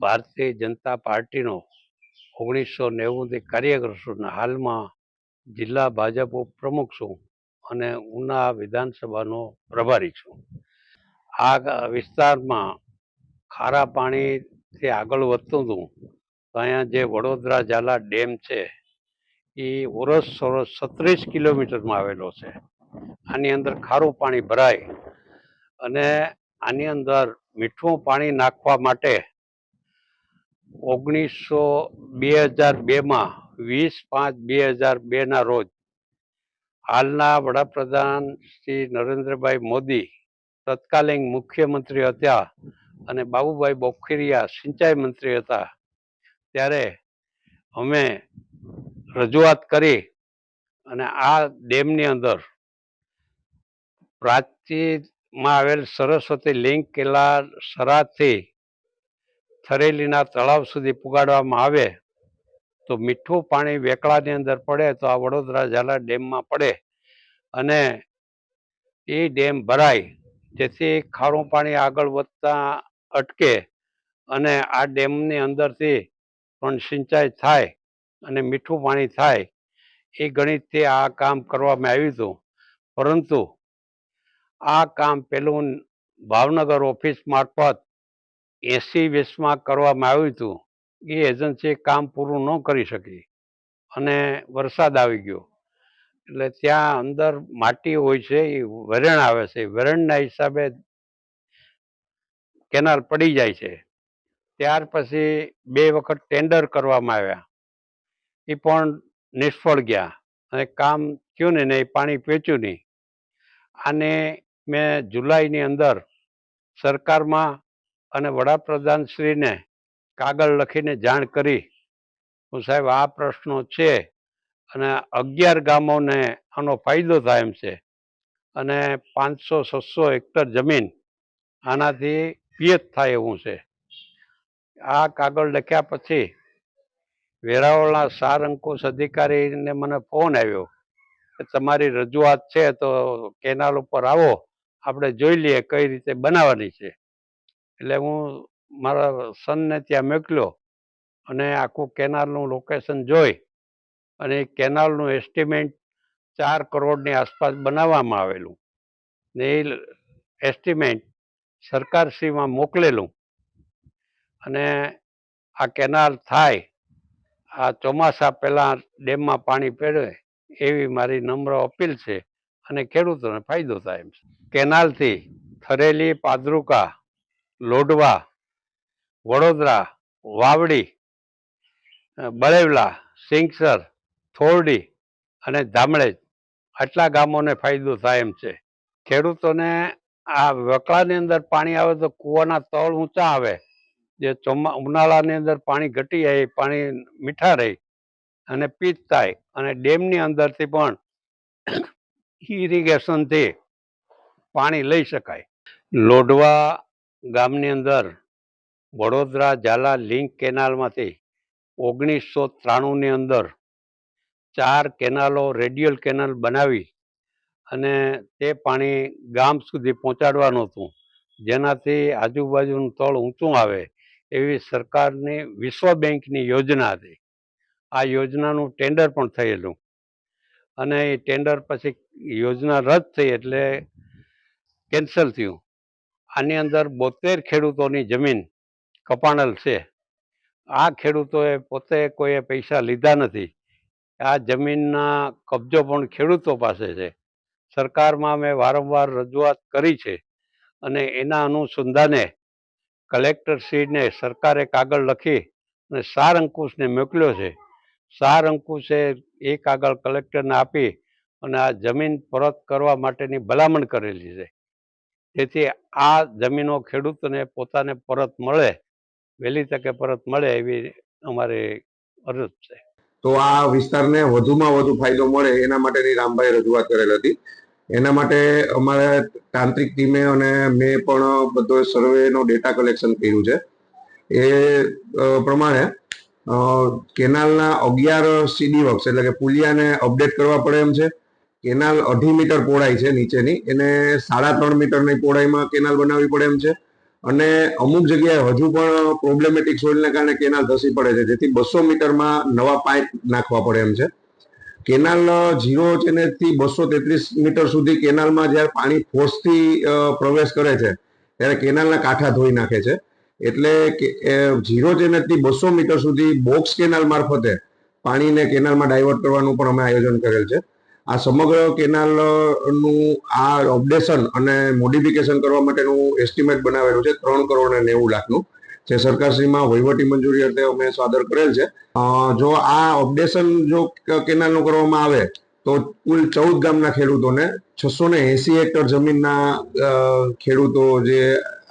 ભારતીય જનતા પાર્ટીનો ઓગણીસો નેવુંથી કાર્યકર છું હાલમાં જિલ્લા ભાજપ પ્રમુખ છું અને ઉના વિધાનસભાનો પ્રભારી છું. આ વિસ્તારમાં ખારા પાણીથી આગળ વધતું હતું. તો અહીંયા જે વડોદરા ઝાલા ડેમ છે, એ ઓરસ સોરસ છત્રીસ કિલોમીટરમાં આવેલો છે. આની અંદર ખારું પાણી ભરાય અને આની અંદર મીઠું પાણી નાખવા માટે ઓગણીસો બે હજાર બેમાં વીસ પાંચ બે હજાર બેના રોજ હાલના વડાપ્રધાન શ્રી નરેન્દ્રભાઈ મોદી તત્કાલીન મુખ્યમંત્રી હતા અને બાબુભાઈ બોખીરિયા સિંચાઈ મંત્રી હતા. ત્યારે અમે રજૂઆત કરી અને આ ડેમની અંદર પ્રાચીમાં આવેલ સરસ્વતી લિંક કિલ્લા સરાથી થરેલીના તળાવ સુધી પુગાડવામાં આવે, તો મીઠું પાણી વેકળાની અંદર પડે તો આ વડોદરા ઝાલા ડેમમાં પડે અને એ ડેમ ભરાય, જેથી ખારું પાણી આગળ વધતા અટકે અને આ ડેમની અંદરથી પણ સિંચાઈ થાય અને મીઠું પાણી થાય. એ ગણિતથી આ કામ કરવામાં આવ્યું હતું. પરંતુ આ કામ પેલું ભાવનગર ઓફિસ મારફત એસી વીસમાં કરવામાં આવ્યું હતું, એ એજન્સી કામ પૂરું ન કરી શકી અને વરસાદ આવી ગયો. એટલે ત્યાં અંદર માટી હોય છે, એ વરણ આવે છે, વરણના હિસાબે કેનાલ પડી જાય છે. ત્યાર પછી બે વખત ટેન્ડર કરવામાં આવ્યા. એ પણ નિષ્ફળ ગયા અને કામ થયું ને નહીં પાણી પહોંચ્યું નહીં. આને મેં જુલાઈની અંદર સરકારમાં અને વડાપ્રધાનશ્રીને કાગળ લખીને જાણ કરી. હું સાહેબ, આ પ્રશ્નો છે અને અગિયાર ગામોને આનો ફાયદો થાય એમ છે. અને પાંચસો છસો હેક્ટર જમીન આનાથી પિયત થાય એવું છે. આ કાગળ લખ્યા પછી વેરાવળના સાર અંકુશ અધિકારીને મને ફોન આવ્યો કે તમારી રજૂઆત છે તો કેનાલ ઉપર આવો, આપણે જોઈ લઈએ કઈ રીતે બનાવવાની છે. એટલે હું મારા સનને ત્યાં મોકલ્યો અને આખું કેનાલનું લોકેશન જોઈ અને એ કેનાલનું એસ્ટિમેટ ચાર કરોડની આસપાસ બનાવવામાં આવેલું. ને એ એસ્ટિમેટ સરકારશ્રીમાં મોકલેલું અને આ કેનાલ થાય, આ ચોમાસા પહેલાં ડેમમાં પાણી પહેરે એવી મારી નમ્ર અપીલ છે અને ખેડૂતોને ફાયદો થાય એમ છે. કેનાલથી થરેલી પાદરુકા લોડવા વડોદરા, વાવડી બળેવલા, સિંગસર, થોરડી અને ધામળેજ આટલા ગામોને ફાયદો થાય એમ છે. ખેડૂતોને આ વકળાની અંદર પાણી આવે તો કૂવાના તળ ઊંચા આવે. જે ચોમા, ઉનાળાની અંદર પાણી ઘટી જાય, પાણી મીઠા રહે અને પીત થાય અને ડેમની અંદરથી પણ ઇરિગેશનથી પાણી લઈ શકાય. લોઢવા ગામની અંદર વડોદરા ઝાલા લિંક કેનાલમાંથી ઓગણીસો ત્રાણુંની અંદર ચાર કેનાલો રેડિયલ કેનાલ બનાવી અને તે પાણી ગામ સુધી પહોંચાડવાનું હતું. જેનાથી આજુબાજુનું તળ ઊંચું આવે એવી સરકારની વિશ્વ બેંકની યોજના હતી. આ યોજનાનું ટેન્ડર પણ થયેલું અને એ ટેન્ડર પછી યોજના રદ થઈ એટલે કેન્સલ થયું. આની અંદર બોતેર ખેડૂતોની જમીન કપાણલ છે. આ ખેડૂતોએ પોતે કોઈએ પૈસા લીધા નથી. આ જમીનના કબજો પણ ખેડૂતો પાસે છે. સરકારમાં મેં વારંવાર રજૂઆત કરી છે અને એના અનુસંધાને કલેક્ટરશ્રીને સરકારે કાગળ લખી અને સાર અંકુશને મોકલ્યો છે. સાર અંકુશે એ કાગળ કલેક્ટરને આપી અને આ જમીન પરત કરવા માટેની ભલામણ કરેલી છે. જેથી આ જમીનો ખેડૂતને પોતાને પરત મળે, વહેલી તકે પરત મળે એવી અમારી અરજ છે. તો આ વિસ્તારને વધુમાં વધુ ફાયદો મળે એના માટેની રામભાઈ રજૂઆત કરેલ હતી. એના માટે અમારે તાંત્રિક ટીમે અને મેં પણ બધો સર્વેનો ડેટા કલેક્શન કર્યું છે. એ પ્રમાણે કેનાલના અગિયાર સીડી વર્ક્સ એટલે કે પુલિયાને અપડેટ કરવા પડે એમ છે. કેનાલ અઢી મીટર પહોળાઈ છે નીચેની. એને સાડા ત્રણ મીટરની પહોળાઈમાં કેનાલ બનાવવી પડે એમ છે. અને અમુક જગ્યાએ હજુ પણ પ્રોબ્લેમેટિક સોઇલને કારણે કેનાલ ધસી પડે છે. જેથી બસો મીટરમાં નવા પાઇપ નાખવા પડે એમ છે. કેનાલ ઝીરો થી બસો તેત્રીસ મીટર સુધી કેનાલમાં જ્યારે પાણી ફોર્સથી પ્રવેશ કરે છે, ત્યારે કેનાલના કાંઠા ધોઈ નાખે છે. એટલે ઝીરો થી બસો મીટર સુધી બોક્સ કેનાલ મારફતે પાણીને કેનાલમાં ડાયવર્ટ કરવાનું પણ અમે આયોજન કરેલ છે. આ સમગ્ર કેનાલનું આ અપડેશન અને મોડિફિકેશન કરવા માટેનું એસ્ટિમેટ બનાવેલું છે ત્રણ કરોડ અને નેવું લાખનું, જે સરકારશ્રીમાં વહીવટી મંજૂરી અર્થે અમે સાદર કરેલ છે. જો આ અપડેશન જો કેનાલનું કરવામાં આવે, તો કુલ ચૌદ ગામના ખેડૂતોને છસો ને એસી હેક્ટર જમીનના ખેડૂતો જે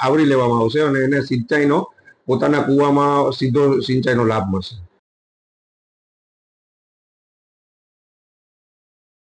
આવરી લેવામાં આવશે અને એને સિંચાઈનો પોતાના કૂવામાં સીધો સિંચાઈનો લાભ મળશે.